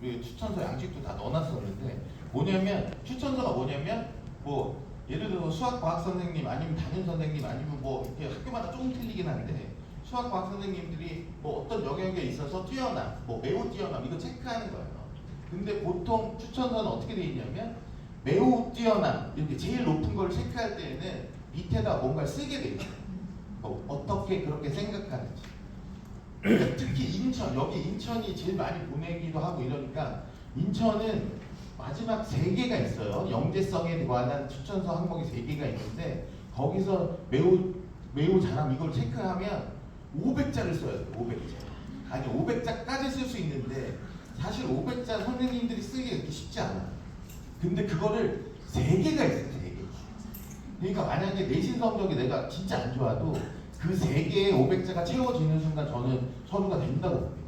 그 추천서 양식도 다 넣어놨었는데 뭐냐면 추천서가 뭐냐면 뭐 예를 들어 수학 과학 선생님 아니면 담임 선생님 아니면 뭐 이렇게 학교마다 조금 틀리긴 한데 수학 과학 선생님들이 뭐 어떤 영역에 있어서 뛰어남, 뭐 매우 뛰어남 이거 체크하는 거예요. 근데 보통 추천서는 어떻게 돼 있냐면 매우 뛰어남 이렇게 제일 높은 걸 체크할 때에는 밑에다 뭔가를 쓰게 돼 있어요. 뭐 어떻게 그렇게 생각하는지. 특히 인천 여기 인천이 제일 많이 보내기도 하고 이러니까 인천은 마지막 세 개가 있어요. 영재성에 관한 추천서 항목이 세 개가 있는데 거기서 매우 매우 잘함 이걸 체크하면 500자를 써야 돼요. 500자. 아니 500자까지 쓸 수 있는데 사실 500자 선생님들이 쓰기가 그렇게 쉽지 않아요. 근데 그거를 세 개가 있어요. 세 개. 그러니까 만약에 내신 성적이 내가 진짜 안 좋아도 그 세 개의 500자가 채워지는 순간 저는 서류가 된다고 봅니다.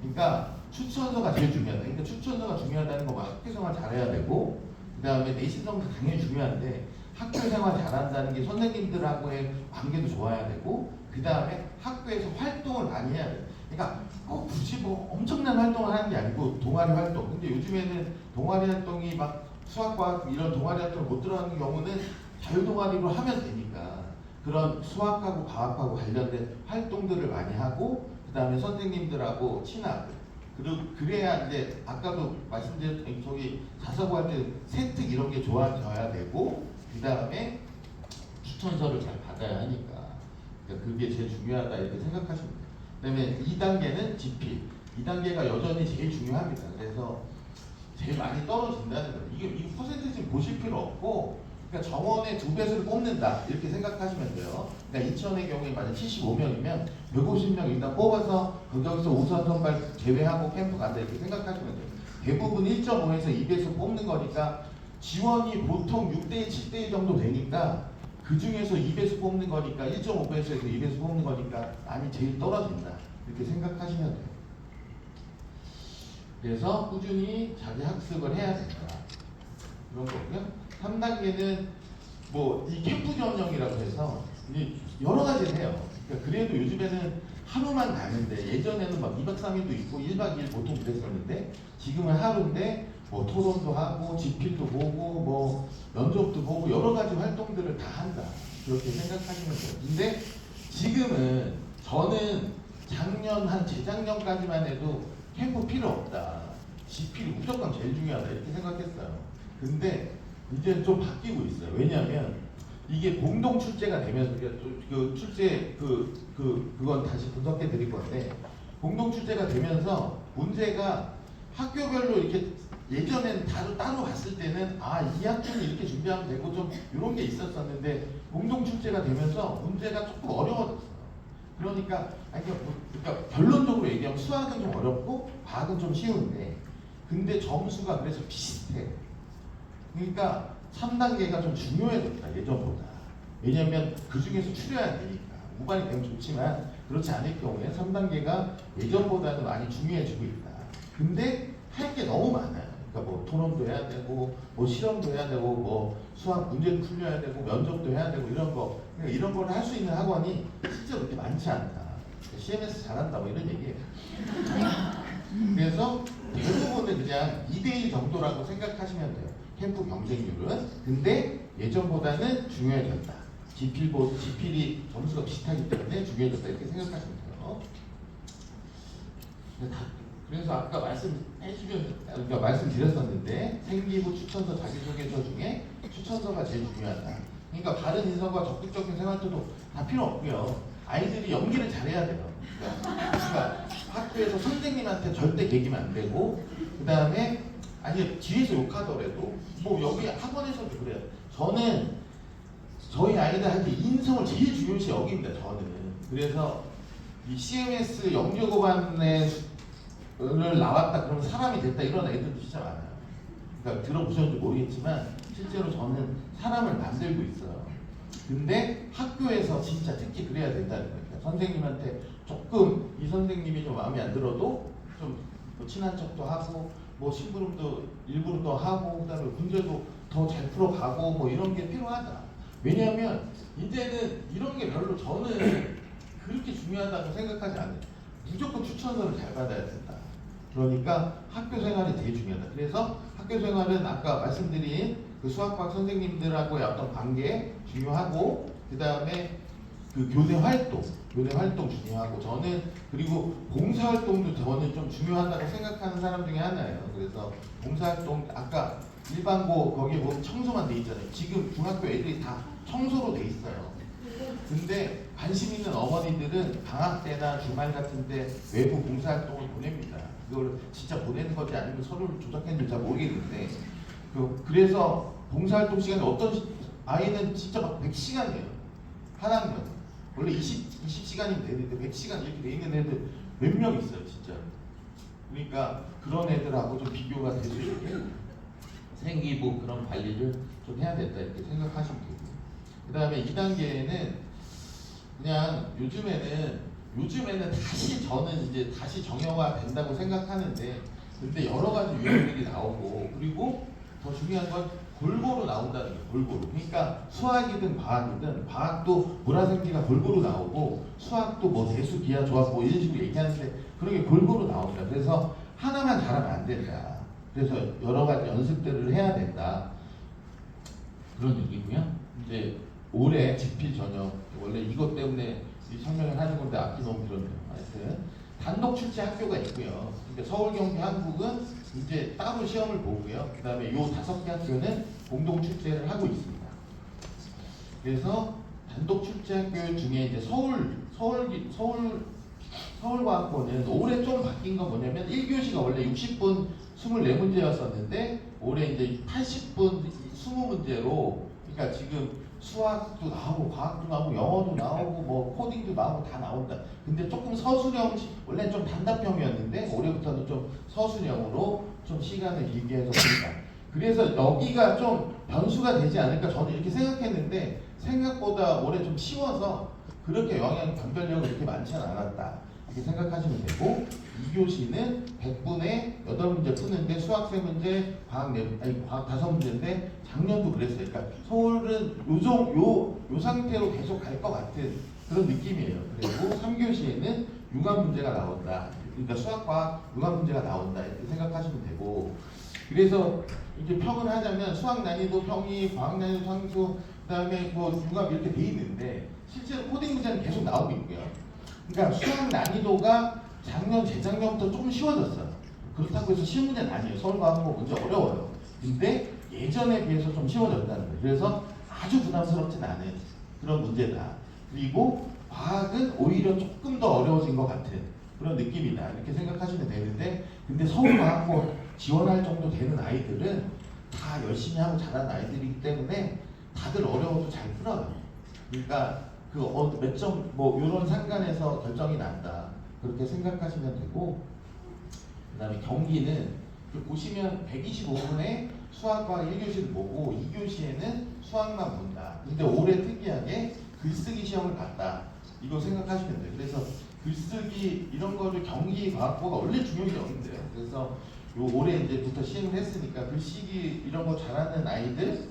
그러니까 추천서가 제일 중요하다. 그러니까 추천서가 중요하다는 거가 학교 생활 잘해야 되고 그 다음에 내신 성적 당연히 중요한데 학교 생활 잘한다는 게 선생님들하고의 관계도 좋아야 되고 그 다음에 학교에서 활동을 많이 해야 돼요. 그러니까 꼭 굳이 뭐 엄청난 활동을 하는 게 아니고 동아리 활동. 근데 요즘에는 동아리 활동이 막 수학과학 이런 동아리 활동을 못 들어가는 경우는 자유 동아리로 하면 되니까 그런 수학하고 과학하고 관련된 활동들을 많이 하고 그 다음에 선생님들하고 친하고 그리고 그래야 이제 아까도 말씀드렸던 저기 자사고 할때 세특 이런 게 좋아져야 되고 그 다음에 추천서를 잘 받아야 하니까 그러니까 그게 제일 중요하다 이렇게 생각하시면 돼요. 그 다음에 2단계는 지필. 2단계가 여전히 제일 중요합니다. 그래서 제일 많이 떨어진다는 거예요. 이게 이 퍼센티지 보실 필요 없고 그러니까 정원의 두 배수를 뽑는다 이렇게 생각하시면 돼요. 그러니까 인천의 경우에 만약 75명이면 150명 일단 뽑아서 거기서 우선 선발 제외하고 캠프 간다 이렇게 생각하시면 돼요. 대부분 1.5에서 2배수 뽑는 거니까 지원이 보통 6대1, 7대1 정도 되니까 그 중에서 2배수 뽑는 거니까 1.5배수에서 2배수 뽑는 거니까 많이 제일 떨어진다 이렇게 생각하시면 돼요. 그래서 꾸준히 자기 학습을 해야 된다. 그런 거고요. 3단계는 뭐 이 캠프 전형이라고 해서 여러 가지를 해요. 그러니까 그래도 요즘에는 하루만 가는데 예전에는 막 2박 3일도 있고 1박 2일 보통 그랬었는데 지금은 하루인데 뭐 토론도 하고 지필도 보고 뭐 면접도 보고 여러 가지 활동들을 다 한다. 그렇게 생각하시면 돼요. 근데 지금은 저는 작년 한 재작년까지만 해도 캠프 필요 없다. 지필이 무조건 제일 중요하다 이렇게 생각했어요. 근데 이제 좀 바뀌고 있어요. 왜냐하면 이게 공동 출제가 되면서 또그 출제 그, 그 그건 다시 분석해 드릴 건데 공동 출제가 되면서 문제가 학교별로 이렇게 예전에는 따로 따로 봤을 때는 아 이 학교는 이렇게 준비하면 되고 좀 이런 게 있었었는데 공동 출제가 되면서 문제가 조금 어려워졌어요. 그러니까 아니 뭐- 그러니까 결론적으로 얘기하면 수학은 좀 어렵고 과학은 좀 쉬운데 근데 점수가 그래서 비슷해. 그러니까 3단계가 좀 중요해졌다 예전보다. 왜냐하면 그 중에서 추려야 되니까 무반이 되면 좋지만 그렇지 않을 경우에 3단계가 예전보다는 많이 중요해지고 있다. 근데 할 게 너무 많아요. 그러니까 뭐 토론도 해야 되고 뭐 실험도 해야 되고 뭐 수학 문제도 풀려야 되고 면접도 해야 되고 이런 거 그러니까 이런 걸 할 수 있는 학원이 실제로 그렇게 많지 않다. CMS 잘한다 뭐 이런 얘기예요. 그래서 대부분은 그냥 2대1 정도라고 생각하시면 돼요. 캠프 경쟁률은. 근데 예전보다는 중요해졌다. 지필보, 지필이 점수가 비슷하기 때문에 중요해졌다. 이렇게 생각하시면 돼요. 그래서 아까 말씀해주면, 그러니까 말씀드렸었는데, 생기부 추천서 자기소개서 중에 추천서가 제일 중요하다. 그러니까 바른 인성과 적극적인 생활도도 다 필요 없고요. 아이들이 연기를 잘해야 돼요. 그러니까 학교에서 선생님한테 절대 개기면 안 되고 그 다음에 아니 뒤에서 욕하더라도 뭐 여기 학원에서도 그래요. 저는 저희 아이들한테 인성을 제일 중요시 여깁니다. 저는 그래서 이 CMS 영재고반에 를 나왔다 그러면 사람이 됐다 이런 애들도 진짜 많아요. 그러니까 들어보셨는지 모르겠지만 실제로 저는 사람을 만들고 있어요. 근데 학교에서 진짜 특히 그래야 된다는. 그러니까 선생님한테 조금 이 선생님이 좀 마음에 안 들어도 좀뭐 친한 척도 하고 뭐 심부름도 일부러 더 하고 그다음에 문제도 더 잘 풀어가고 뭐 이런 게 필요하다. 왜냐하면 이제는 이런 게 별로 저는 그렇게 중요하다고 생각하지 않아요. 무조건 추천서를 잘 받아야 된다. 그러니까 학교 생활이 되게 중요하다. 그래서 학교 생활은 아까 말씀드린 그 수학과학 선생님들하고의 어떤 관계 중요하고 그 다음에 그 교내 활동, 교내 활동 중요하고 저는 그리고 봉사 활동도 저는 좀 중요하다고 생각하는 사람 중에 하나예요. 그래서 봉사 활동 아까 일반고 거기에 보면 청소만 돼 있잖아요. 지금 중학교 애들이 다 청소로 돼 있어요. 근데 관심 있는 어머니들은 방학 때나 주말 같은 때 외부 봉사 활동을 보냅니다. 그걸 진짜 보내는 건지 아니면 서류를 조작했는지 잘 모르겠는데 그, 그래서 봉사 활동 시간이 어떤 시- 아이는 진짜 막 100시간이에요. 한 학년. 원래 20, 20시간이면 되는데 100시간 이렇게 돼 있는 애들 몇 명 있어요, 진짜. 그러니까 그런 애들하고 좀 비교가 될 수 있게 생기부 그런 관리를 좀 해야 된다 이렇게 생각하시면 되고요. 그 다음에 2단계는 그냥 요즘에는 요즘에는 다시 저는 이제 다시 정형화 된다고 생각하는데 근데 여러 가지 유형들이 나오고 그리고 더 중요한 건 골고루 나온다는 거예요 골고루 그러니까 수학이든 과학이든 과학도 물화생지가 골고루 나오고 수학도 뭐 대수 기하 조합 뭐 이런 식으로 얘기하는데 그런 게 골고루 나옵니다 그래서 하나만 잘하면 안 된다 그래서 여러 가지 연습들을 해야 된다 그런 얘기고요. 이제 올해 집필 전형 원래 이것 때문에 이 설명을 하는 건데 앞이 너무 길었네요. 하여튼 단독 출제 학교가 있고요. 그러니까 서울, 경기, 한국은 이제 따로 시험을 보고요. 그 다음에 요 다섯 개 학교는 공동 출제를 하고 있습니다. 그래서 단독 출제 학교 중에 이제 서울 서울 서울 서울과학고는 올해 좀 바뀐 건 뭐냐면 1교시가 원래 60분 24문제였었는데 올해 이제 80분 20문제로 그러니까 지금 수학도 나오고 과학도 나오고 영어도 나오고 뭐 코딩도 나오고 다 나온다. 근데 조금 서술형 원래 좀 단답형이었는데 올해부터는 좀 서술형으로 좀 시간을 길게 해서 봅니다. 그래서 여기가 좀 변수가 되지 않을까 저는 이렇게 생각했는데 생각보다 올해 좀 쉬워서 그렇게 영향 변별력이 그렇게 많지는 않았다. 이렇게 생각하시면 되고 2교시는 100분에 8문제 푸는데 수학 3문제, 과학 4, 아니 과학 5문제인데 작년도 그랬어요. 그러니까 서울은 요정 요, 요 상태로 계속 갈 것 같은 그런 느낌이에요. 그리고 3교시에는 융합 문제가 나온다. 그러니까 수학과 융합 문제가 나온다. 이렇게 생각하시면 되고 그래서 이제 평을 하자면 수학 난이도 평이, 과학 난이도 상수, 그다음에 뭐 융합 이렇게 돼 있는데 실제로 코딩 문제는 계속 나오고 있고요. 그러니까 수학 난이도가 작년, 재작년부터 조금 쉬워졌어요. 그렇다고 해서 쉬운 문제는 아니에요. 서울 과학고 문제 어려워요. 근데 예전에 비해서 좀 쉬워졌다는 거예요. 그래서 아주 부담스럽진 않은 그런 문제다. 그리고 과학은 오히려 조금 더 어려워진 것 같은 그런 느낌이다. 이렇게 생각하시면 되는데, 근데 서울과학고 지원할 정도 되는 아이들은 다 열심히 하고 잘하는 아이들이기 때문에 다들 어려워도 잘 풀어요. 그러니까 그몇점뭐 이런 상관에서 결정이 난다 그렇게 생각하시면 되고 그다음에 경기는 그 보시면 125분에 수학과 1교시를 보고 2교시에는 수학만 본다. 근데 올해 특이하게 글쓰기 시험을 봤다. 이거 생각하시면 돼요. 그래서 글쓰기 이런 거를 경기 과학고가 원래 중요한 게 없는데요. 그래서 요 올해 이제부터 시행을 했으니까 글쓰기 이런 거 잘하는 아이들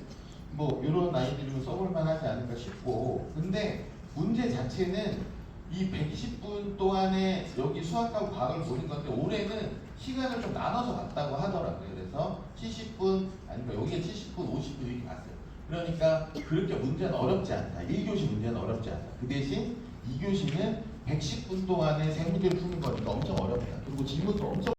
뭐 이런 아이들이면 써볼 만하지 않을까 싶고 근데 문제 자체는 이 120분 동안에 여기 수학과 과학을 보는 건데 올해는 시간을 좀 나눠서 봤다고 하더라고요. 그래서 70분 아니면 여기에 70분, 50분 이렇게 봤어요. 그러니까 그렇게 문제는 어렵지 않다. 1교시 문제는 어렵지 않다. 그 대신 2교시는 110분 동안에 세 문제를 푸는 거니까 엄청 어렵다. 그리고 질문도 엄청